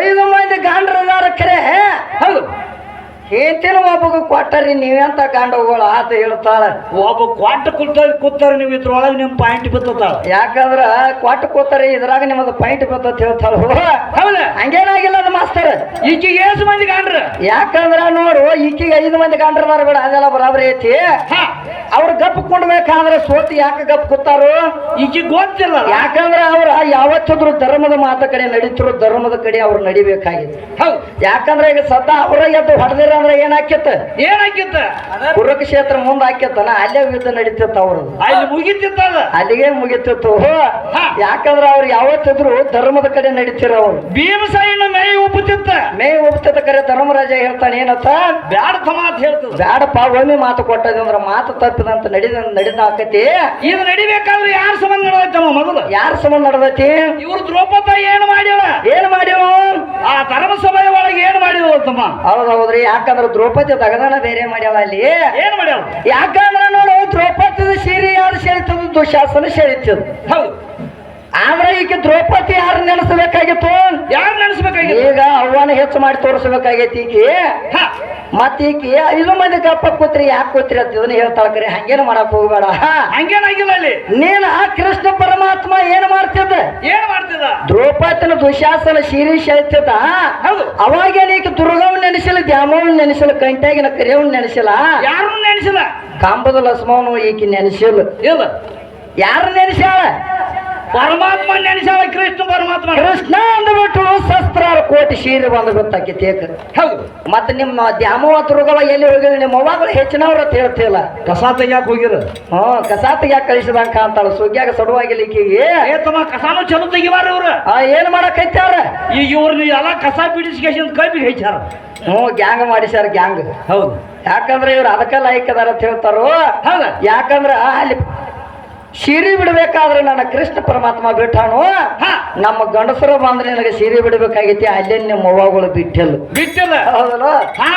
ಐದು ಮಂದಿ ಗಾಂಡ್ರದಾರ ಖರೆ ಹೌದು. ಹೇಳ್ತೇನೆ ಒಬ್ಬಗ ಕೊಟ್ಟರಿ ನೀವೆಂತ ಗಾಂಡಗಳು ಆತ ಹೇಳ್ತಾಳ? ಒಬ್ಬ ಕೊಟ್ಟ ಕೂತ ಕೂತಾರ ನೀವು ಇದ್ರೊಳಗೆ ನಿಮ್ಮ ಪಾಯಿಂಟ್ ಬಿತ್ತತಾಳ ಯಾಕಂದ್ರ ಕೊಟ್ಟು ಕೂತಾರ ಇದ್ರಾಗ ನಿಮ್ಮದು ಪಾಯಿಂಟ್ ಬಿತ್ತ ಹೇಳ್ತಾಳ ಹೌದಾ. ಹಂಗೇನಾಗಿಲ್ಲ ಅದು ಮಾಸ್ತರ್. ಈಕಿಗೆ ಏಸು ಮಂದಿ ಗಾಂಡ್ರ. ಯಾಕಂದ್ರ ನೋಡು ಈಕಿಗೆ ಐದು ಮಂದಿ ಗಾಂಡ್ರದಾರ ಬೇಡ ಅದೆಲ್ಲ ಬರಾಬರಿ ಐತಿ. ಹಾ. ಅವ್ರು ಗಪ್ ಕೊಡ್ಬೇಕಾದ್ರೆ ಸೋತಿ ಯಾಕೆ ಗಪ್ ಕೂತಾರು? ಈಗ ಗೊತ್ತಿಲ್ಲ. ಯಾಕಂದ್ರೆ ಅವ್ರ ಯಾವತ್ತಿದ್ರು ಧರ್ಮದ ಮಾತ ಕಡೆ ನಡೀತಿರೋ ಧರ್ಮದ ಕಡೆ ಅವ್ರು ನಡಿಬೇಕಾಗಿತ್ತು ಹೌದು. ಯಾಕಂದ್ರೆ ಈಗ ಸದಾ ಅವ್ರ ಎದ್ದು ಹೊಡೆದಿರ ಅಂದ್ರೆ ಏನಾಕ್ಯತ್ತ ಏನಾಗಿತ್ತ ಕುರುಕ್ಷೇತ್ರ ಮುಂದೆ ಹಾಕ್ಯತ್ತನ ಅಲ್ಲೇ ಯುದ್ಧ ನಡೀತಿತ್ತ ಅವ್ರದ್ದು. ಅಲ್ಲಿ ಮುಗಿತಿತ್ತ ಅಲ್ಲಿಗೆ ಮುಗಿತಿತ್ತು. ಯಾಕಂದ್ರೆ ಅವ್ರು ಯಾವತ್ತಿದ್ರು ಧರ್ಮದ ಕಡೆ ನಡೀತಿರ ಅವ್ರು. ಭೀಮಸಾಯಿನ ಮೇ ಉಪ್ಪುತ್ತಿತ್ತ. ಮೇ ಹೋಗ್ತದ ಕರೆ ಧರ್ಮರಾಜ ಹೇಳ್ತಾನೆ ಏನತ್ತ? ಬ್ಯಾಡ ಮಾತು ಹೇಳ್ತದ. ಬ್ಯಾಡಪ್ಪ ಒಮ್ಮೆ ಮಾತು ಕೊಟ್ಟದ ಮಾತು ಮಾತು ತಪ್ಪಿದಂತ ನಡೆದ ನಡೆದ ಆಕತಿ ಇದು ನಡಿಬೇಕಾದ್ರೆ ಯಾರ ಸಂಬಂಧ ನಡೆದೈತಮ್ಮ ಮೊದಲು? ಯಾರ ಸಂಬಂಧ ನಡ್ದೈತಿ? ಇವ್ರು ದ್ರೌಪದ ಏನ್ ಮಾಡ್ಯಾಳ ಏನ್ ಮಾಡ್ಯಾವ? ಆ ಧರ್ಮಸಭೆಯ ಒಳಗೆ ಏನ್ ಮಾಡಿದ್ರು ತಮ್ಮ ಹೌದೌದ್ರಿ ಯಾಕಂದ್ರ ದ್ರೌಪದಿ ತಗದಾನ ಬೇರೆ ಮಾಡ್ಯಾವ ಅಲ್ಲಿ. ಏನ್ ಮಾಡ್ಯಾವ? ಯಾಕಂದ್ರ ನೋಡು ದ್ರೌಪದಿ ಸೀರೆ ಯಾರು ಸೇರಿತದ ದುಶಾಸನ ಸೇರಿತದ ಹೌದು. ಆದ್ರೆ ಈಗ ದ್ರೌಪದಿ ಯಾರು ನೆನೆಸಬೇಕಾಗಿತ್ತು? ಯಾರು ನೆನೆಸಬೇಕಾಗಿತ್ತು? ಈಗ ಅವ್ವನ ಹೆಚ್ಚು ಮಾಡಿ ತೋರಿಸಬೇಕಾಗೈತಿ ಈಕಿ. ಹಾ, ಮತ್ತ ಈಕಿ ಐದು ಮಂದಿ ಗಪ್ಪ ಕೂತ್ರಿ ಯಾಕೆ ಕೂತ್ರಿ? ಅಂತ ಇದನ್ನ ಹೇಳ್ತಾಳ ಕರೆ. ಹಂಗೇನು ಮಾಡಕ್ ಹೋಗ್ಬೇಡ. ಹಂಗೇನಾಗಿಲ್ಲ ಅಲ್ಲಿ. ನೀನ್ ಆ ಕೃಷ್ಣ ಪರಮಾತ್ಮ ಏನು ಮಾಡ್ತಿದ್ದ? ಏನ್ ಮಾಡ್ತಿದ್ದ? ದ್ರೌಪದಿನ ದುಶಾಸನ ಸೀರೆ ಹೇಳ್ತಿದ್ದ ಹೌದು. ಅವಾಗೇನ ಈಗ ದುರ್ಗವ್ ನೆನೆಸಿಲ್ಲ ದ್ಯಾಮವನ್ ನೆನೆಸಿಲ್ಲ ಕಂಟ್ಯಾಗಿನ ಕರಿಯವನ್ ನೆನೆಸಿಲ್ಲ? ಯಾರು ನೆನೆಸಿಲ್ಲ. ಕಾಂಬದ ಲಸ್ಮವನು ಈಕಿ ನೆನೆಸಿಲ್ಲ. ಇಲ್ಲ. ಯಾರು ನೆನೆಸ್ಯಾಳ? ಪರಮಾತ್ಮ ನೆನೆಸಾಳ ಕೃಷ್ಣ ಪರಮಾತ್ಮ. ಕೃಷ್ಣ ಅಂದ್ಬಿಟ್ಟು ಶಸ್ತ್ರಾರು ಕೋಟಿ ಸೀರೆ ಬಂದು ಗೊತ್ತಾಕೈತಿ ಏಕ ಹೌದು. ಮತ್ತೆ ನಿಮ್ಮ ದ್ಯಾಮವ ದುರ್ಗವ ಎಲ್ಲಿ ಹೋಗಿದ್ರು ನಿಮ್ಮ ಅವ್ವಾಗಳು ಹೆಚ್ಚಿನವ್ರ ಅಂತ ಹೇಳ್ತಿಲ್ಲ ಕಸ ತೆಗ್ಯಾಕ ಹೋಗಿರು? ಹ್ಮ್ ಕಸ ಯಾಕೆ ಕಳಿಸಿದ ಅಂತಾಳ ಸುಗ್ಯಾಗ ಸಡುವಾಗಿಲ್ಲ ಈಕಿಗೆ ಏ ತಮ್ಮ ಕಸಾನು ಚಲೋ ತೆಗಿವಾರ ಇವ್ರು. ಆ ಏನ್ ಮಾಡಕೈತಾರ ಈ ಇವ್ರನ್ನ ಎಲ್ಲ ಕಸ ಬಿಡಿಸ್ಕೇಶನ್ ಕೈಬಿಗೆ ಹೆಚ್ಚಾರ ಹ್ಞೂ ಗ್ಯಾಂಗ್ ಮಾಡಿಸ್ಯಾರ ಗ್ಯಾಂಗ್. ಹೌದು. ಯಾಕಂದ್ರೆ ಇವ್ರು ಅದಕ್ಕೆ ಲೈಕ್ ಅದಾರ ಅಂತ ಹೇಳ್ತಾರೋ? ಹೌದಾ. ಯಾಕಂದ್ರೆ ಅಲ್ಲಿ ಸೀರೆ ಬಿಡ್ಬೇಕಾದ್ರೆ ನನ್ನ ಕೃಷ್ಣ ಪರಮಾತ್ಮ ಬಿಟ್ಟಾನು? ಹಾ. ನಮ್ಮ ಗಂಡಸರು ಬಂದ್ರೆ ನನಗೆ ಸೀರೆ ಬಿಡಬೇಕಾಗೈತಿ ಅಲ್ಲೇ ನಿಮ್ಮ ಅವ್ವಗಳು ಬಿಟ್ಟಲ್ಲ. ಬಿಟ್ಟಿಲ್ಲ? ಹೌದಲ್ಲ? ಹಾ.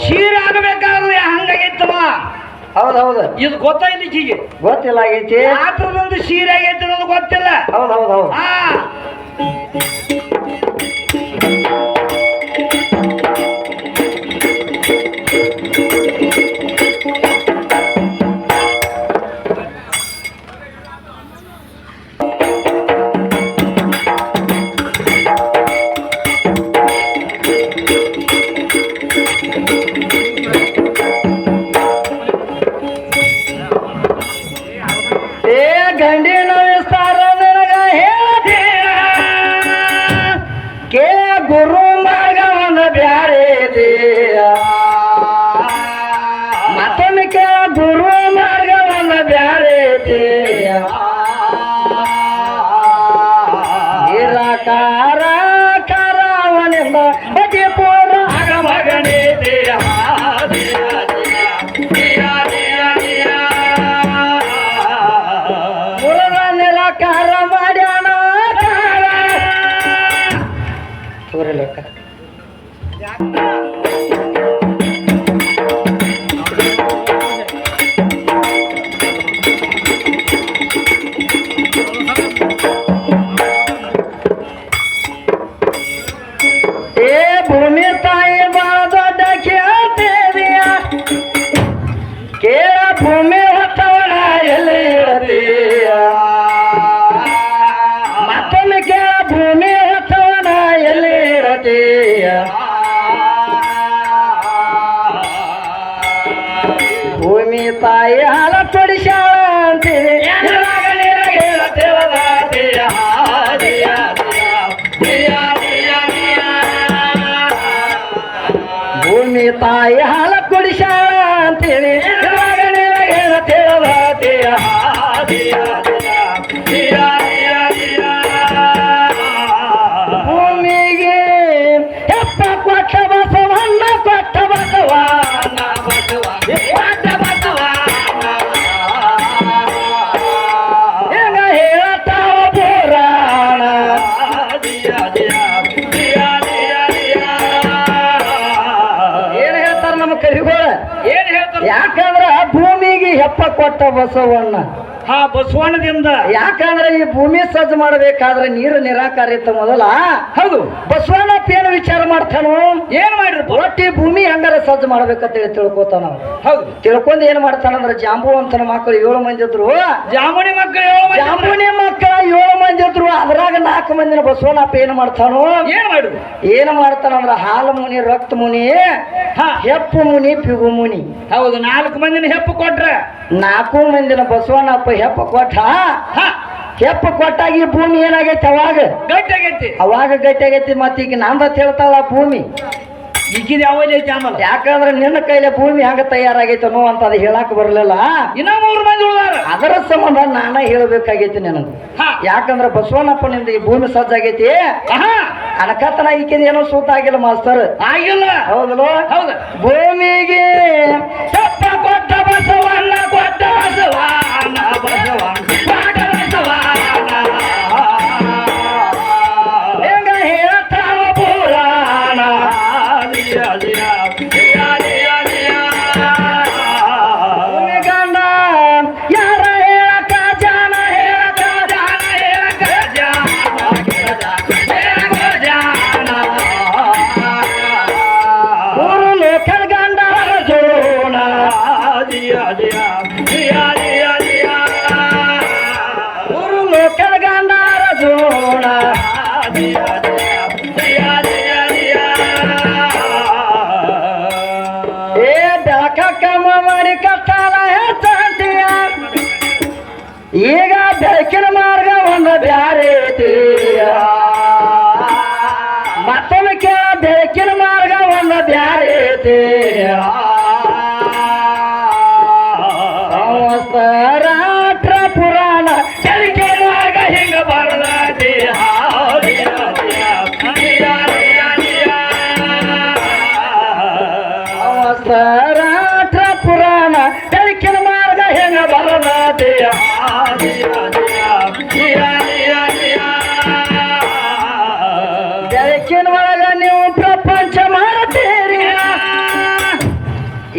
ಸೀರೆ ಆಗಬೇಕಾದ್ರೆ ಹಂಗಾಗೈತವ ಹೌದೌದು. ಇದು ಗೊತ್ತಾಯ್ತು ಗೊತ್ತಿಲ್ಲ ಆಗೈತಿ. ಆತರದೊಂದು ಸೀರೆ ಆಗೈತೆ ಅನ್ನೋದು ಗೊತ್ತಿಲ್ಲ. ಹೌದೌದು ಹೌದ್ ಹೌದು ಹಾ. ಏ ತಾಯಿ ಹಾಲ ಕೊಡಿಸಾಳ ಅಂತೀವಿ ಭೂಮಿ ತಾಯಿ ಹಾಲ ಕುಡಿಸಾಳ ಅಂತೇಳಿ ಹೆಪ್ಪ ಕೊಟ್ಟ ಬಸವಣ್ಣ ಹಾ ಬಸವಣ್ಣದಿಂದ ಯಾಕಂದ್ರೆ ಈ ಭೂಮಿ ಸಜ್ಜು ಮಾಡಬೇಕಾದ್ರೆ ನೀರು ಇತ್ತು ಮೊದಲ? ಹೌದು. ಬಸವಣ್ಣಪ್ಪ ಏನು ವಿಚಾರ ಮಾಡ್ತಾನೋ? ಏನ್ ಮಾಡಿದ್ರು? ಒಟ್ಟಿ ಭೂಮಿ ಹಂಗಾರ ಸಜ್ಜು ಮಾಡ್ಬೇಕಂತೇಳಿ ತಿಳ್ಕೊತಾನ ಅವ್ನು. ಹೌದು. ತಿಳ್ಕೊಂಡ್ ಏನ್ ಮಾಡ್ತಾನಂದ್ರ ಜಾಂಬುವಂತನ ಮಕ್ಕಳು ಏಳು ಮಂದಿ ಇದ್ರು. ಜಾಮುನಿ ಮಕ್ಕಳು ಹೇಳೋ ಜಾಂಬುನಿ ಮಕ್ಕಳ ಏಳು ಮಂದಿ ಇದ್ರು. ಅದ್ರಾಗ ನಾಲ್ಕು ಮಂದಿನ ಬಸವಣ್ಣಪ್ಪ ಏನ್ ಮಾಡ್ತಾನೋ? ಏನ್ ಮಾಡುದು ಏನ್ ಮಾಡ್ತಾನಂದ್ರ ಹಾಲು ಮುನಿ ರಕ್ತ ಮುನಿ ಹಾ. ಹೆಪ್ಪು ಮುನಿ ಪಿಗು ಮುನಿ. ಹೌದು ನಾಲ್ಕು ಮಂದಿನ ಹೆಪ್ಪು ಕೊಟ್ರ. ನಾಲ್ಕು ಮಂದಿನ ಬಸವಣ್ಣಪ್ಪ ಹೆಪ್ಪ ಕೊಟ್ಟ ಹಾ. ಹೆಪ್ಪ ಕೊಟ್ಟಾಗ ಈ ಭೂಮಿ ಏನಾಗೈತಿ ಅವಾಗ? ಗಟ್ಟಿ ಆಗೈತಿ. ಅವಾಗ ಗಟ್ಟಿ ಆಗೈತಿ ಮತ್ತೆ ಈಗ ನಂದ ಹೇಳ್ತಾಳ ಭೂಮಿ. ಇಕ್ಕಿದ ಯಾವಾಗ ಐತಿ ಆಮೇಲೆ? ಯಾಕಂದ್ರೆ ನಿನ್ನ ಕೈಲೆ ಭೂಮಿ ಹಂಗ ತಯಾರಾಗೈತೆ ಅನ್ನೋ ಅಂತ ಅದು ಹೇಳಕ್ ಬರಲಿಲ್ಲ. ಇನ್ನ ಮೂರು ಮಂದಿ ಉಳ್ದಾರ. ಅದರ ಸಂಬಂಧ ನಾನ ಹೇಳಬೇಕಾಗೈತಿ ನಿನಗೆ. ಹಾ. ಯಾಕಂದ್ರೆ ಬಸವಣ್ಣಪ್ಪನಿಂದ ಈ ಭೂಮಿ ಸಜ್ಜಾಗೈತಿ ಹಾ ಅನಕತನ ಈಕಿದ ಏನೋ ಸೂತ ಆಗಿಲ್ಲ ಮಾಸ್ತರ್ ಆಗಿಲ್ಲ. ಹೌದಲ್ಲ? ಹೌದು. ಭೂಮಿಗೆ ಕೊಟ್ಟ ರಾಷ್ಟ್ರ ಪುರಾಣ ಹಿಂಗ ಬರಲಾತಿ. ದಿಯ,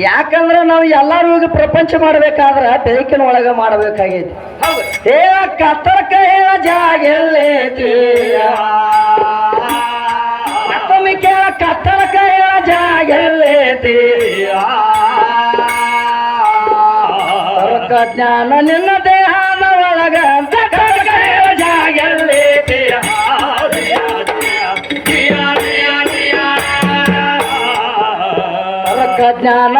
ಯಾಕಂದ್ರ ನಾವು ಎಲ್ಲಾರು ಈಗ ಪ್ರಪಂಚ ಮಾಡ್ಬೇಕಾದ್ರ ಬೆಳಕಿನ ಒಳಗ ಮಾಡ್ಬೇಕಾಗೈತಿ. ಹೇಳ ಏ ಕತ್ತರ್ಕ ಹೇಳ ಜಾಗೆಲ್ಲೈತಿ ಮತ್ತೊಮ್ಮೆ ಕೇಳ ಕತ್ತರ್ಕ ಹೇಳ ಜಾಗೆಲ್ಲೈತಿ ತರ್ಕ ಜ್ಞಾನ ನಿನ್ನ ದೇಹದ ಒಳಗ ಕತ್ತರ್ಕ ಹೇಳ ಜಾಗೆಲ್ಲೈತಿ ಜ್ಞಾನ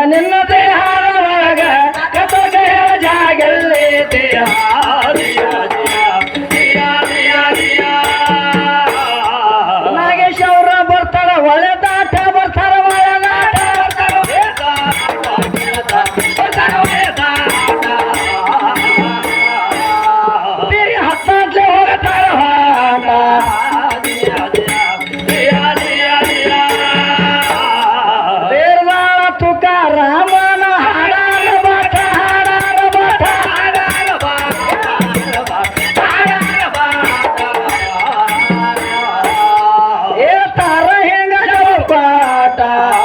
감사합니다.